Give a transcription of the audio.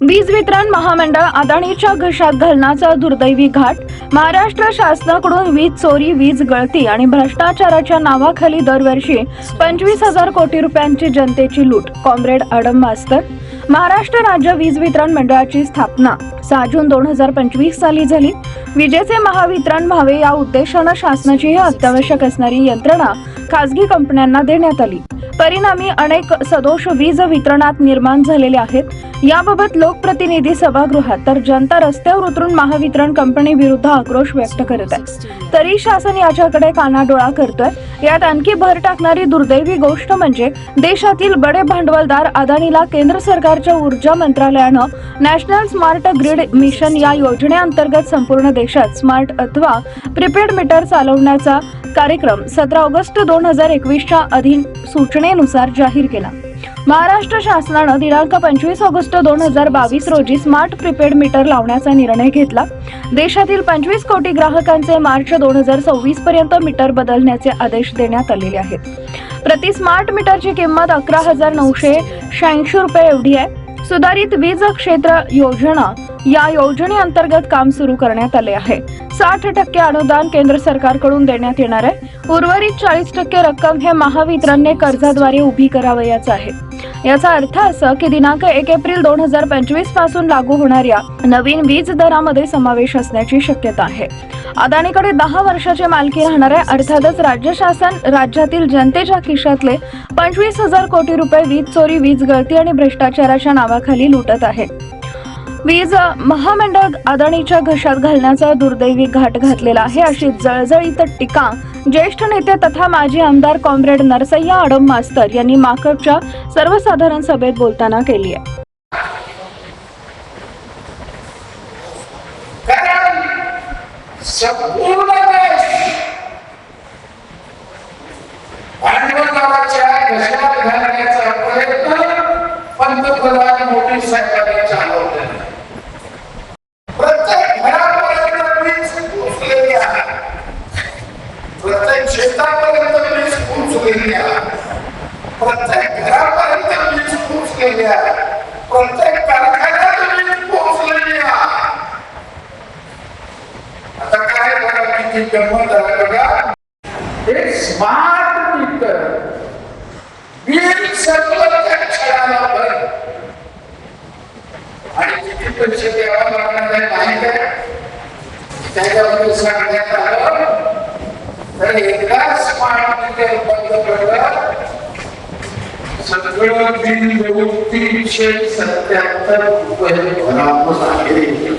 वीज वितरण महामंडळ अदाणीच्या घशात घालण्याचा दुर्दैवी घाट. महाराष्ट्र शासनाकडून वीज चोरी वीज गळती आणि भ्रष्टाचाराच्या नावाखाली दरवर्षी पंचवीस हजार कोटी रुपयांची जनतेची लूट. कॉम्रेड अडम मास्तर. महाराष्ट्र राज्य वीज वितरण मंडळाची स्थापना. सहा जून दोन हजार पंचवीस साली झाली. विजेचे महावितरण व्हावे या उद्देशानं शासनाची ही अत्यावश्यक असणारी यंत्रणा खासगी कंपन्यांना देण्यात आली. परिणामी अनेक सदोष वीज वितरणात निर्माण झालेले आहेत. याबाबत लोकप्रतिनिधी सभागृहात तर जनता रस्त्यावर उतरून महावितरण कंपनी विरुद्ध आक्रोश व्यक्त करत आहे. तरी शासन याच्याकडे कानाडोळा करतोय. यात आणखी भर टाकणारी दुर्दैवी गोष्ट म्हणजे देशातील बडे भांडवलदार अदानीला केंद्र सरकारच्या ऊर्जा मंत्रालयानं नॅशनल स्मार्ट ग्रिड मिशन या योजनेअंतर्गत संपूर्ण देशात स्मार्ट अथवा प्रिपेड मीटर चालवण्याचा कार्यक्रम सतरा ऑगस्ट दोन हजार एकवीसच्या अधीन सूचनेनुसार जाहीर केला. महाराष्ट्र शासनानं दिनांक पंचवीस ऑगस्ट दोन हजार बावीस रोजी स्मार्ट प्रिपेड मीटर लावण्याचा निर्णय घेतला. देशातील पंचवीस कोटी ग्राहकांचे मार्च दोन हजार सव्वीस पर्यंत मीटर बदलण्याचे आदेश देण्यात आलेले आहेत. प्रति स्मार्ट मीटरची किंमत अकरा हजार नऊशे शहाऐंशी रुपये एवढी आहे. सुधारित वीज क्षेत्र योजना या योजनेअंतर्गत काम सुरू करण्यात आले आहे. साठ टक्के अनुदान केंद्र सरकारकडून देण्यात येणार आहे. उर्वरित चाळीस टक्के रक्कम हे महावितरणने कर्जाद्वारे उभी करावयाच आहे. याचा अर्थ असा की दिनांक एक एप्रिल दोन हजार पंचवीसपासून लागू होणाऱ्या नवीन वीज दरामध्ये समावेश असण्याची शक्यता आहे. अदानीकडे दहा वर्षाची मालकी राहणार आहे अर्थातच राज्य शासन राज्यातील जनतेच्या खिशातले पंचवीस हजार कोटी रुपये वीज चोरी वीज गळती आणि भ्रष्टाचाराच्या नावाखाली लुटत आहे. वीज महामंडळ अदानीच्या घशात घालण्याचा दुर्दैवी घाट घातलेला आहे अशी जळजळीत टीका ज्येष्ठ नेते तथा माजी आमदार कॉम्रेड नरसय्या आडम मास्तर यांनी माकपच्या सर्वसाधारण सभेत बोलताना केली आहे. संपूर्ण देश भांडवलदाराच्या घशात घालण्याचा प्रयत्न पंतप्रधान मोदी साहेबांनी चालवलेला आहे. प्रत्येक घरापर्यंत वीज पोहोचलेली आहे प्रत्येक शेतापर्यंत वीज पोहोचलेली आहे प्रत्येक घरापर्यंत वीज पोहोचलेली आहे प्रत्येक कारखान्यात वीज पोहोचलेली आहे आता काय बघा किती गंमत आहे बघा. हे स्मार्ट मीटर बिल सगळं क्षणाला भर आणि किती पैसे द्यावा लागणार नाही माहिती आहे? त्याच्यामध्ये सांगण्यात आलं तर एकदा स्मार्ट सगळं बिल मिळून तीनशे सत्याहत्तर रुपये भरावं आहे